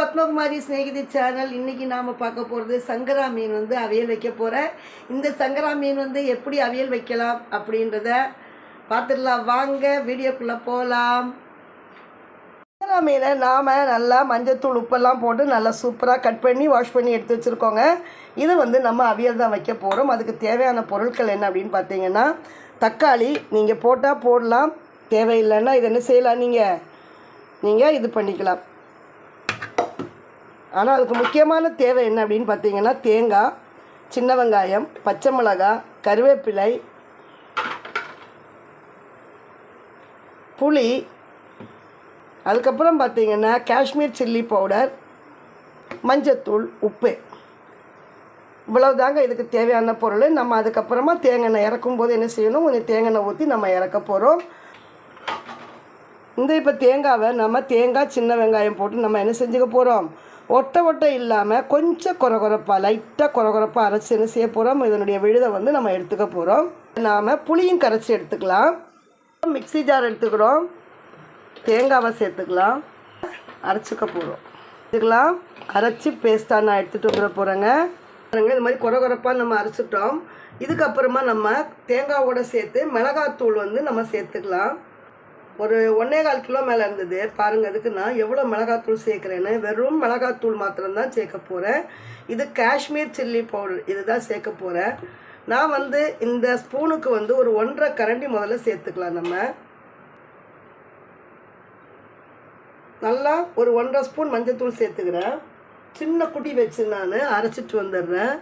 பத்மகுமாரி சிநேகிதி சேனல் இன்றைக்கி நாம் பார்க்க போகிறது சங்கரா மீன் வந்து அவியல் வைக்க போகிறேன் இந்த சங்கரா மீன் வந்து எப்படி அவியல் வைக்கலாம் அப்படின்றத பார்த்துடலாம். வாங்க வீடியோக்குள்ளே போகலாம் சங்கரா மீனை நாம் நல்லா மஞ்சத்தூள் உப்பெல்லாம் போட்டு நல்லா சூப்பராக கட் பண்ணி வாஷ் பண்ணி எடுத்து வச்சுருக்கோங்க. இது வந்து நம்ம அவியல் தான் வைக்க போகிறோம் அதுக்கு தேவையான பொருட்கள் என்ன அப்படின்னு பார்த்தீங்கன்னா தக்காளி நீங்கள் போட்டால் போடலாம். தேவையில்லைன்னா இது என்ன செய்யலாம் நீங்கள் நீங்கள் இது பண்ணிக்கலாம். ஆனால் அதுக்கு முக்கியமான தேவை என்ன அப்படின்னு பார்த்தீங்கன்னா தேங்காய் சின்ன வெங்காயம் பச்சை மிளகாய் கருவேப்பிலை புளி அதுக்கப்புறம் பார்த்தீங்கன்னா காஷ்மீர் சில்லி பவுடர் மஞ்சத்தூள் உப்பு. இவ்வளவு தாங்க இதுக்கு தேவையான பொருள். நம்ம அதுக்கப்புறமா தேங்காய் எண்ணெய் இறக்கும்போது என்ன செய்யணும்? கொஞ்சம் தேங்காய் எண்ணெய் ஊற்றி நம்ம இறக்க போகிறோம் இந்த இப்போ தேங்காவை நம்ம தேங்காய் சின்ன வெங்காயம் போட்டு நம்ம என்ன செஞ்சுக்க போகிறோம் ஒட்டை ஒட்டை இல்லாமல் கொஞ்சம் குறகுறப்பாக லைட்டாக குறகுறப்பாக அரைச்சி என்ன செய்ய போகிறோம் இதனுடைய விழுதை வந்து நம்ம எடுத்துக்க போகிறோம் நாம் புளியும் கரைச்சி எடுத்துக்கலாம். மிக்ஸி ஜார் எடுத்துக்கிறோம். தேங்காவை சேர்த்துக்கலாம். அரைச்சிக்க போகிறோம் எடுத்துக்கலாம். அரைச்சி பேஸ்ட்டாக நான் எடுத்துகிட்டு வந்துட போகிறேங்க பாருங்கள் இது மாதிரி குறகுறப்பாக நம்ம அரைச்சிட்டோம் இதுக்கப்புறமா நம்ம தேங்காவோட சேர்த்து மிளகாத்தூள் வந்து நம்ம சேர்த்துக்கலாம். ஒரு ஒன்றே கால் கிலோ மேலே இருந்தது. பாருங்கள் அதுக்கு நான் எவ்வளோ மிளகாத்தூள் சேர்க்குறேன்னு வெறும் மிளகாத்தூள் மாத்திரம்தான் சேர்க்க போகிறேன் இது காஷ்மீர் சில்லி பவுடர் இதுதான் சேர்க்க போகிறேன் நான் வந்து இந்த ஸ்பூனுக்கு வந்து ஒரு ஒன்றரை கரண்டி முதல்ல சேர்த்துக்கலாம் நம்ம. நல்லா ஒரு ஒன்றரை ஸ்பூன் மஞ்சத்தூள் சேர்த்துக்கிறேன். சின்ன குட்டி வச்சு நான் அரைச்சிட்டு வந்துடுறேன்.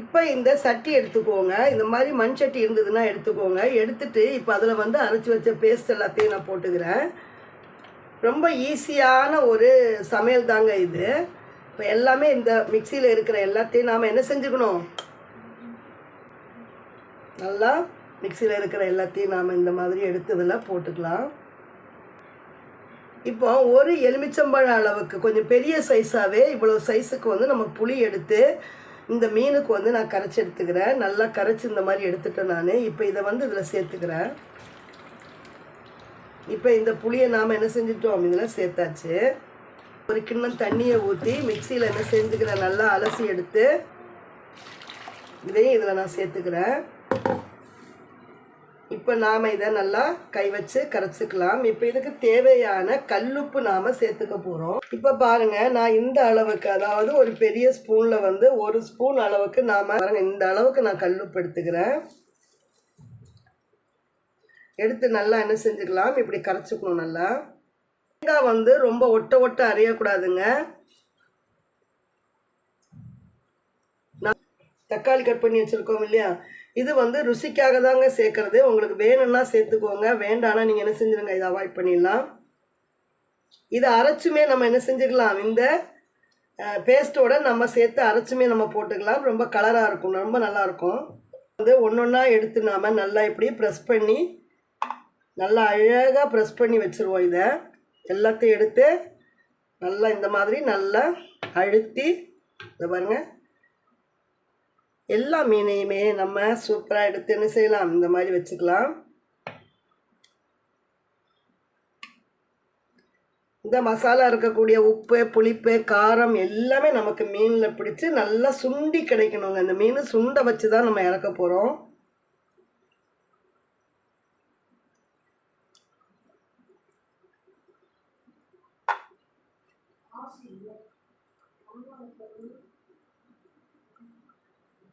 இப்போ இந்த சட்டி எடுத்துக்கோங்க. இந்த மாதிரி மண் சட்டி இருந்ததுன்னா எடுத்துக்கோங்க. எடுத்துட்டு இப்போ அதில் வந்து அரைச்சி வச்ச பேஸ்ட் எல்லாத்தையும் நான் போட்டுக்கிறேன். ரொம்ப ஈஸியான ஒரு சமையல் தாங்க இது. இப்போ எல்லாமே இந்த மிக்சியில் இருக்கிற எல்லாத்தையும் நாம் என்ன செஞ்சுக்கணும்? நல்லா மிக்சியில் இருக்கிற எல்லாத்தையும் நாம் இந்த மாதிரி எடுத்ததில் போட்டுக்கலாம். இப்போ ஒரு எலுமிச்சம்பழம் அளவுக்கு கொஞ்சம் பெரிய சைஸாகவே இவ்வளோ சைஸுக்கு வந்து நம்ம புளி எடுத்து இந்த மீனுக்கு வந்து நான் கரைச்சி எடுத்துக்கிறேன். நல்லா கரைச்சி இந்த மாதிரி எடுத்துட்டேன் நான். இப்போ இதை வந்து இதில் சேர்த்துக்கிறேன். இப்போ இந்த புளியை நாம் என்ன செஞ்சிட்டோம் இதில் சேர்த்தாச்சு. ஒரு கிண்ணம் தண்ணியை ஊற்றி மிக்சியில் என்ன செஞ்சுக்கிறேன் நல்லா அலசி எடுத்து இதையும் இதில் நான் சேர்த்துக்கிறேன். இப்போ நாம் இதை நல்லா கை வச்சு கரைச்சிக்கலாம். இப்போ இதுக்கு தேவையான கல்லுப்பு நாம் சேர்த்துக்க போகிறோம் இப்போ பாருங்க நான் இந்த அளவுக்கு அதாவது ஒரு பெரிய ஸ்பூனில் வந்து ஒரு ஸ்பூன் அளவுக்கு நாம் பாருங்கள் இந்த அளவுக்கு நான் கல்லுப்பு எடுத்துக்கிறேன். எடுத்து நல்லா என்ன செஞ்சுக்கலாம்? இப்படி கரைச்சிக்கணும் நல்லா. தேங்காய் வந்து ரொம்ப ஒட்ட ஒட்ட அரையக்கூடாதுங்க. தக்காளி கட் பண்ணி வச்சுருக்கோம் இல்லையா? இது வந்து ருசிக்காக தாங்க சேர்க்கறது. உங்களுக்கு வேணும்னா சேர்த்துக்கோங்க. வேண்டானா நீங்கள் என்ன செஞ்சுருங்க? இதை அவாய்ட் பண்ணிடலாம். இதை அரைச்சுமே நம்ம என்ன செஞ்சுக்கலாம் இந்த பேஸ்ட்டோட நம்ம சேர்த்து அரைச்சுமே நம்ம போட்டுக்கலாம். ரொம்ப கலராக இருக்கும். ரொம்ப நல்லாயிருக்கும் வந்து ஒன்று ஒன்றா எடுத்து நாம் நல்லா இப்படி ப்ரெஸ் பண்ணி நல்லா அழகாக ப்ரெஸ் பண்ணி வச்சுருவோம் இதை. எல்லாத்தையும் எடுத்து நல்லா இந்த மாதிரி நல்லா அழுத்தி இதை பாருங்கள் எல்லா மீனையுமே நம்ம சூப்பராக எடுத்து என்ன செய்யலாம்? இந்த மாதிரி வச்சுக்கலாம். இந்த மசாலா இருக்கக்கூடிய உப்பு புளிப்பு காரம் எல்லாமே நமக்கு மீனில் பிடிச்சி நல்லா சுண்டி கிடைக்கணுங்க. இந்த மீன் சுண்ட வச்சு தான் நம்ம இறக்க போகிறோம்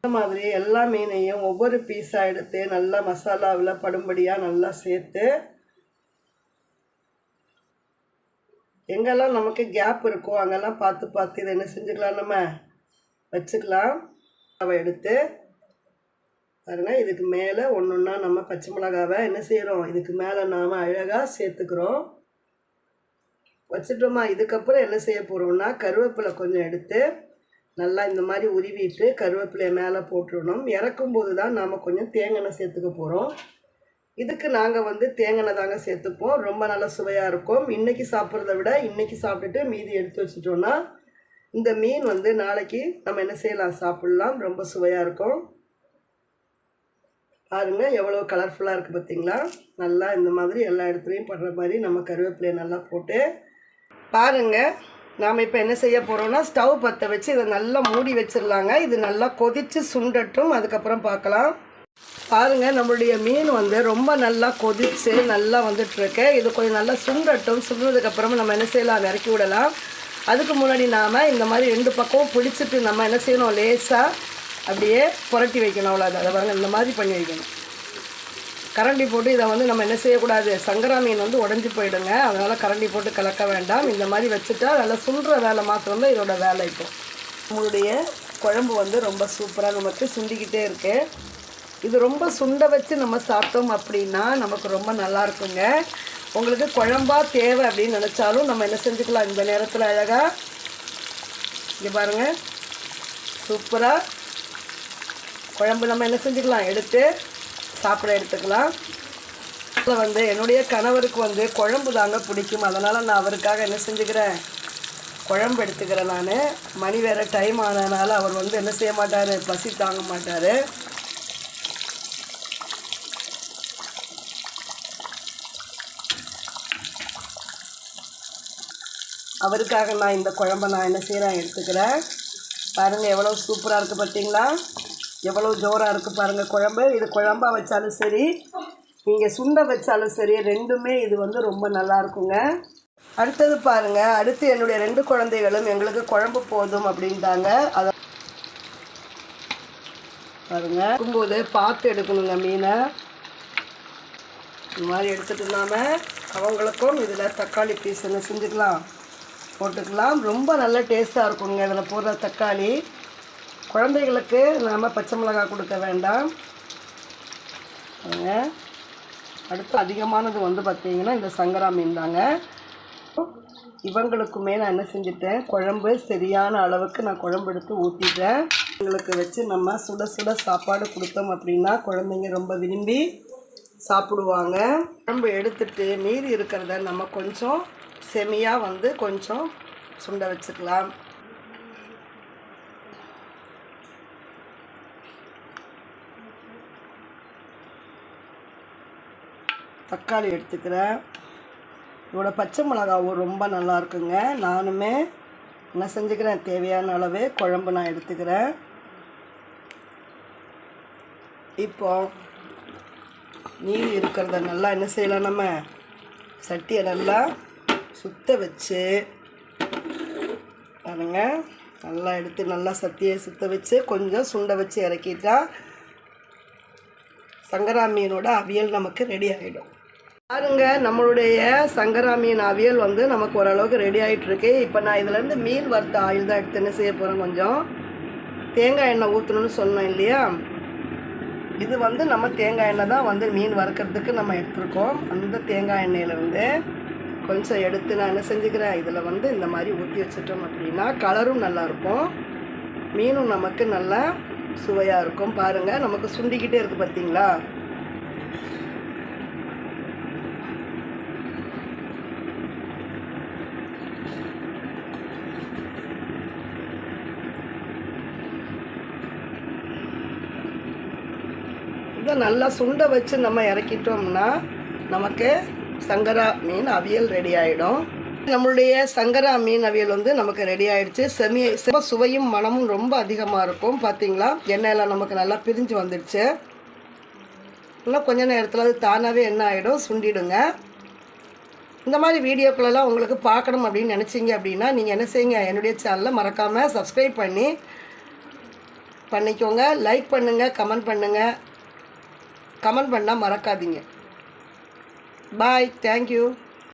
இந்த மாதிரி எல்லா மீனையும் ஒவ்வொரு பீஸாக எடுத்து நல்லா மசாலாவில் படும்படியாக நல்லா சேர்த்து எங்கெல்லாம் நமக்கு கேப் இருக்கோ அங்கெல்லாம் பார்த்து பார்த்து இதை என்ன செஞ்சுக்கலாம் நம்ம? வச்சுக்கலாம். அவ எடுத்து பாருங்க இதுக்கு மேலே ஒன்று ஒன்றா நம்ம பச்சை மிளகாவை என்ன செய்கிறோம் இதுக்கு மேலே நாம் அழகாக சேர்த்துக்கிறோம். வச்சுட்டோமா? இதுக்கப்புறம் என்ன செய்ய போகிறோம்னா கருவேப்பிலை கொஞ்சம் எடுத்து நல்லா இந்த மாதிரி உருவிட்டு கருவேப்பிலையை மேலே போட்டுடணும். இறக்கும்போது தான் நாம் கொஞ்சம் தேங்காய் சேர்த்துக்க போகிறோம் இதுக்கு நாங்கள் வந்து தேங்காய் தாங்க சேர்த்துப்போம். ரொம்ப நல்லா சுவையாக இருக்கும். இன்றைக்கி சாப்பிட்றத விட இன்றைக்கி சாப்பிட்டுட்டு மீதி எடுத்து வச்சிட்டோன்னா இந்த மீன் வந்து நாளைக்கு நம்ம என்ன செய்யலாம்? சாப்பிட்லாம். ரொம்ப சுவையாக இருக்கும். பாருங்கள் எவ்வளோ கலர்ஃபுல்லாக இருக்குது பார்த்தீங்களா நல்லா இந்த மாதிரி எல்லா இடத்துலையும் படுற மாதிரி நம்ம கருவேப்பிலையை நல்லா போட்டு பாருங்கள் நாம் இப்போ என்ன செய்ய போகிறோம்னா ஸ்டவ் பற்ற வச்சு இதை நல்லா மூடி வச்சிடலாங்க. இது நல்லா கொதித்து சுண்டட்டும். அதுக்கப்புறம் பார்க்கலாம். பாருங்க நம்மளுடைய மீன் வந்து ரொம்ப நல்லா கொதிச்சு நல்லா வந்துட்டுருக்கு. இது கொஞ்சம் நல்லா சுண்டட்டும். சுண்டதுக்கப்புறம் நம்ம என்ன செய்யலாம்? இறக்கி விடலாம். அதுக்கு முன்னாடி நாம் இந்த மாதிரி ரெண்டு பக்கமும் பிடிச்சிட்டு நம்ம என்ன செய்யணும்? லேசாக அப்படியே புரட்டி வைக்கணும். அவ்வளோ அதை பாருங்கள் இந்த மாதிரி பண்ணி வைக்கணும். கரண்டி போட்டு இதை வந்து நம்ம என்ன செய்யக்கூடாது? சங்கரா மீன் வந்து உடஞ்சி போயிடுங்க. அதனால் கரண்டி போட்டு கலக்க வேண்டாம். இந்த மாதிரி வச்சுட்டா நல்லா சுண்டுற வேலை மாத்திரம்தான் இதோட வேலை இப்போ. நம்மளுடைய குழம்பு வந்து ரொம்ப சூப்பராக நமக்கு சுண்டிக்கிட்டே இருக்கு. இது ரொம்ப சுண்ட வச்சு நம்ம சாப்பிட்டோம் அப்படின்னா நமக்கு ரொம்ப நல்லா இருக்குங்க. உங்களுக்கு குழம்பா தேவை அப்படின்னு நினச்சாலும் நம்ம என்ன செஞ்சுக்கலாம்? இந்த நேரத்தில் அழகாக இங்கே பாருங்கள் சூப்பராக குழம்பு நம்ம என்ன செஞ்சுக்கலாம்? எடுத்து சாப்பிட எடுத்துக்கலாம். அதில் வந்து என்னுடைய கணவருக்கு வந்து குழம்பு தாங்க பிடிக்கும். அதனால் நான் அவருக்காக என்ன செஞ்சுக்கிறேன்? குழம்பு எடுத்துக்கிறேன் நான். மணி வேறு டைம் ஆனதுனால அவர் வந்து என்ன செய்ய மாட்டார்? பசி தாங்க மாட்டார். அவருக்காக நான் இந்த குழம்பை நான் என்ன செய்கிறேன் எடுத்துக்கிறேன். பாருங்கள் எவ்வளோ சூப்பராக இருக்குது பார்த்தீங்களா எவ்வளோ ஜோராக இருக்குது பாருங்கள் குழம்பு. இது குழம்பா வச்சாலும் சரி நீங்கள் சுண்டை வச்சாலும் சரி ரெண்டுமே இது வந்து ரொம்ப நல்லா இருக்குங்க. அடுத்தது பாருங்கள் அடுத்து என்னுடைய ரெண்டு குழந்தைகளும் எங்களுக்கு குழம்பு போதும் அப்படின்ட்டாங்க. அதை பாருங்க இருக்கும்போது பார்த்து எடுக்கணுங்க மீனை. இந்த மாதிரி எடுத்துட்டு இல்லாமல் அவங்களுக்கும் இதில் தக்காளி பீஸ் என்ன செஞ்சுக்கலாம். போட்டுக்கலாம். ரொம்ப நல்ல டேஸ்ட்டாக இருக்குங்க இதில் போடுற தக்காளி. குழந்தைகளுக்கு நாம் பச்சை மிளகாய் கொடுக்க வேண்டாம். அடுத்து அதிகமானது வந்து பார்த்திங்கன்னா இந்த சங்கரா மீன் தாங்க. இவங்களுக்குமே நான் என்ன செஞ்சுட்டேன்? குழம்பு சரியான அளவுக்கு நான் குழம்பு எடுத்து ஊற்றிட்டேன் இவங்களுக்கு வச்சு நம்ம சுட சுட சாப்பாடு கொடுத்தோம் அப்படின்னா குழந்தைங்க ரொம்ப விரும்பி சாப்பிடுவாங்க. குழம்பு எடுத்துட்டு மீதி இருக்கிறத நம்ம கொஞ்சம் செமியாக வந்து கொஞ்சம் சுண்ட வச்சுக்கலாம். தக்காளி எடுத்துக்கிறேன். இதோட பச்சை மிளகாவும் ரொம்ப நல்லா இருக்குங்க. நானுமே என்ன செஞ்சுக்கிறேன்? தேவையான அளவு குழம்பு நான் எடுத்துக்கிறேன். இப்போ நீர் இருக்கிறத நல்லா என்ன செய்யலாம் நம்ம? சட்டியை நல்லா சுத்த வச்சு பாருங்க. நல்லா எடுத்து நல்லா சட்டியை சுத்த வச்சு கொஞ்சம் சுண்டை வச்சு இறக்கிட்டா சங்கரா மீனோட அவியல் நமக்கு ரெடி ஆகிடும் பாருங்க நம்மளுடைய சங்கரா மீன் அவியல் வந்து நமக்கு ஓரளவுக்கு ரெடி ஆகிட்டு இருக்கு இப்போ நான் இதுலேருந்து மீன் வறுத்த ஆயில் தான் எடுத்து என்ன செய்ய போகிறேன் கொஞ்சம்? தேங்காய் எண்ணெய் ஊற்றணும்னு சொன்னேன் இல்லையா? இது வந்து நம்ம தேங்காய் எண்ணெய் தான் வந்து மீன் வறுக்கிறதுக்கு நம்ம எடுத்துருக்கோம். அந்த தேங்காய் எண்ணெயிலேருந்து கொஞ்சம் எடுத்து நான் என்ன செஞ்சுக்கிறேன்? இதில் வந்து இந்த மாதிரி ஊற்றி வச்சிட்டோம் அப்படின்னா கலரும் நல்லாயிருக்கும் மீனும் நமக்கு நல்லா சுவையாக இருக்கும் பாருங்கள் நமக்கு சுண்டிக்கிட்டே இருக்குது பார்த்தீங்களா இதை நல்லா சுண்ட வச்சு நம்ம இறக்கிட்டோம்னா நமக்கு சங்கரா மீன் அவியல் ரெடி ஆகிடும் நம்மளுடைய சங்கரா மீன் அவியல் வந்து நமக்கு ரெடி ஆயிடுச்சு. செமி சிவ சுவையும் மனமும் ரொம்ப அதிகமாக இருக்கும். பார்த்தீங்களா எண்ணெயெல்லாம் நமக்கு நல்லா பிரிஞ்சு வந்துடுச்சு. இன்னும் கொஞ்ச நேரத்தில் அது தானாகவே என்ன ஆகிடும் சுண்டிடுங்க. இந்த மாதிரி வீடியோக்களெல்லாம் உங்களுக்கு பார்க்கணும் அப்படின்னு நினச்சிங்க அப்படின்னா நீங்கள் என்ன செய்யுங்க? என்னுடைய சேனலை மறக்காமல் சப்ஸ்கிரைப் பண்ணி பண்ணிக்கோங்க. லைக் பண்ணுங்கள் கமெண்ட் பண்ணுங்கள் கமெண்ட் பண்ணால் மறக்காதீங்க. Bye thank you